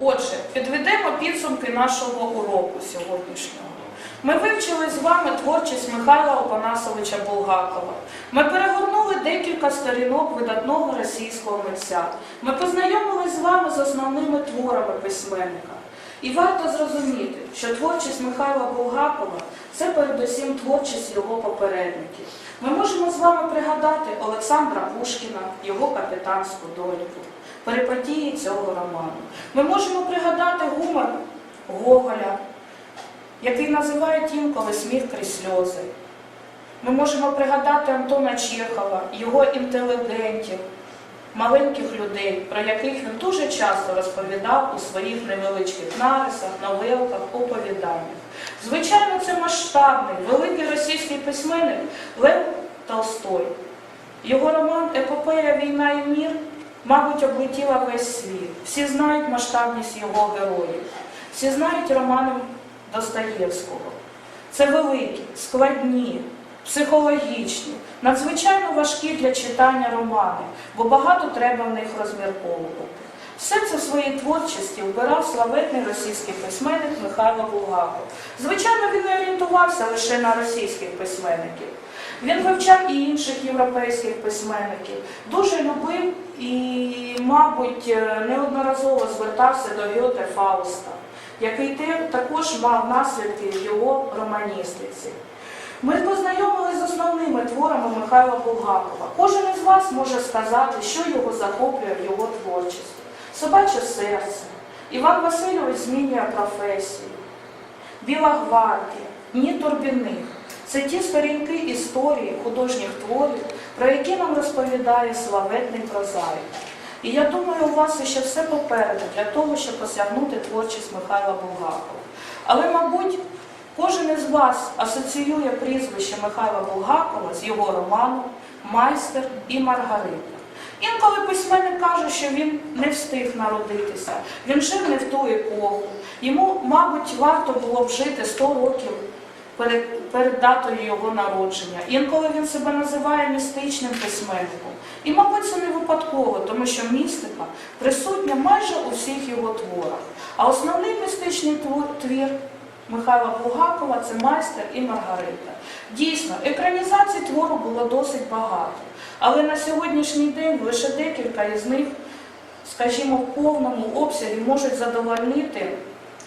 Отже, підведемо підсумки нашого уроку сьогоднішнього. Ми вивчили з вами творчість Михайла Опанасовича Булгакова. Ми перегорнули декілька сторінок видатного російського митця. Ми познайомилися з вами з основними творами письменника. І варто зрозуміти, що творчість Михайла Булгакова це передусім творчість його попередників. Ми можемо з вами пригадати Олександра Пушкіна, його капітанську дольку, перипетії цього роману. Ми можемо пригадати гумор Гоголя, який називають інколи сміх крізь сльози. Ми можемо пригадати Антона Чехова, його інтелігентів, маленьких людей, про яких він дуже часто розповідав у своїх невеличких нарисах, новелках, оповіданнях. Звичайно, це масштабний, великий російський письменник Лев Толстой. Його роман Епопея Війна і мір, мабуть, облетіла весь світ. Всі знають масштабність його героїв, всі знають романи Достоєвського. Це великі, складні, психологічні, надзвичайно важкі для читання романи, бо багато треба в них розмірковувати. Все це в своїй творчості вбирав славетний російський письменник Михайло Булгаков. Звичайно, він не орієнтувався лише на російських письменників. Він вивчав і інших європейських письменників, дуже любив і, мабуть, неодноразово звертався до Гьоте Фауста, який також мав наслідки в його романістиці. Ми познайомилися з основними творами Михайла Булгакова. Кожен із вас може сказати, що його захоплює в його творчості. Собаче серце. Іван Васильович змінює професію. Біла гвардія, Дні Турбіних. Це ті сторінки історії художніх творів, про які нам розповідає славетний прозаїк. І я думаю, у вас ще все попереду для того, щоб осягнути творчість Михайла Булгакова. Але, мабуть, кожен із вас асоціює прізвище Михайла Булгакова з його романом Майстер і Маргарита. Інколи письменник каже, що він не встиг народитися, він жив не в ту епоху. Йому, мабуть, варто було б жити 100 років перед, перед датою його народження. Інколи він себе називає містичним письменником. І, мабуть, це не випадково, тому що містика присутня майже у всіх його творах. А основний містичний твір Михайла Булгакова це майстер і Маргарита. Дійсно, екранізацій твору було досить багато. Але на сьогоднішній день лише декілька із них, скажімо, в повному обсязі можуть задовольнити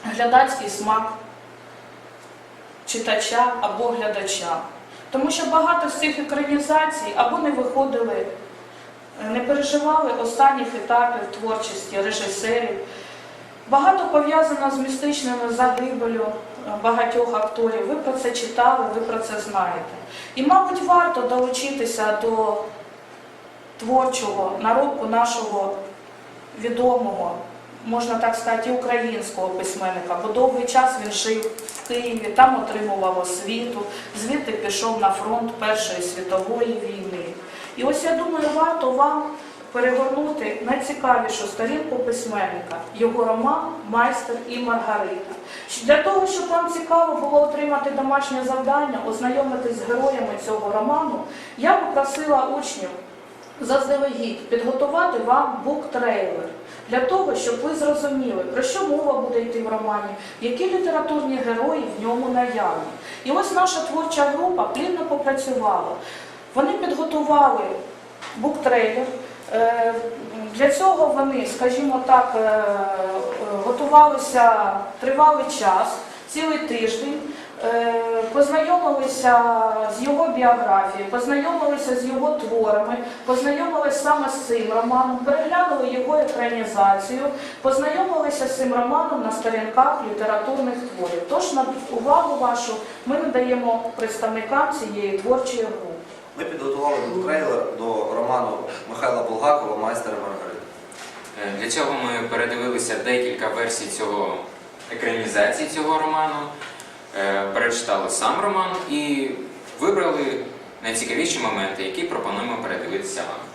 глядацький смак читача або глядача. Тому що багато з цих екранізацій або не виходили, не переживали останніх етапів творчості режисерів. Багато пов'язано з містичними загибелю е, багатьох акторів. Ви про це читали, ви про це знаєте. І, мабуть, варто долучитися до творчого наробку нашого відомого, можна так сказати, українського письменника, бо довгий час він жив в Києві, там отримував освіту, звідти пішов на фронт Першої світової війни. І ось я думаю, варто вам перегорнути найцікавішу сторінку письменника, його роман Майстер і Маргарита. Для того, щоб вам цікаво було отримати домашнє завдання, ознайомитись з героями цього роману, я попросила учнів заздалегідь підготувати вам буктрейлер для того, щоб ви зрозуміли, про що мова буде йти в романі, які літературні герої в ньому наявні. І ось наша творча група плідно попрацювала. Вони підготували буктрейлер. Е, Для цього вони, скажімо так, е, готувалися тривалий час, цілий тиждень. Е, Познайомилися з його біографією, познайомилися з його творами, познайомилися саме з цим романом, переглянули його екранізацію, познайомилися з цим романом на сторінках літературних творів. Тож на увагу вашу ми надаємо представникам цієї творчої групи. Ми підготували трейлер Михайла Булгакова Майстер Маргарита. Е, Для цього ми передивилися декілька версій цього екранізації цього роману, е, перечитали сам роман і вибрали найцікавіші моменти, які пропонуємо передивитися вам.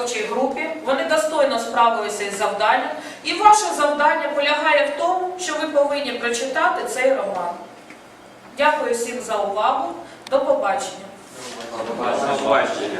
Нашій групі. Вони достойно справилися із завданням. І ваше завдання полягає в тому, що ви повинні прочитати цей роман. Дякую всім за увагу. До побачення. Побачення.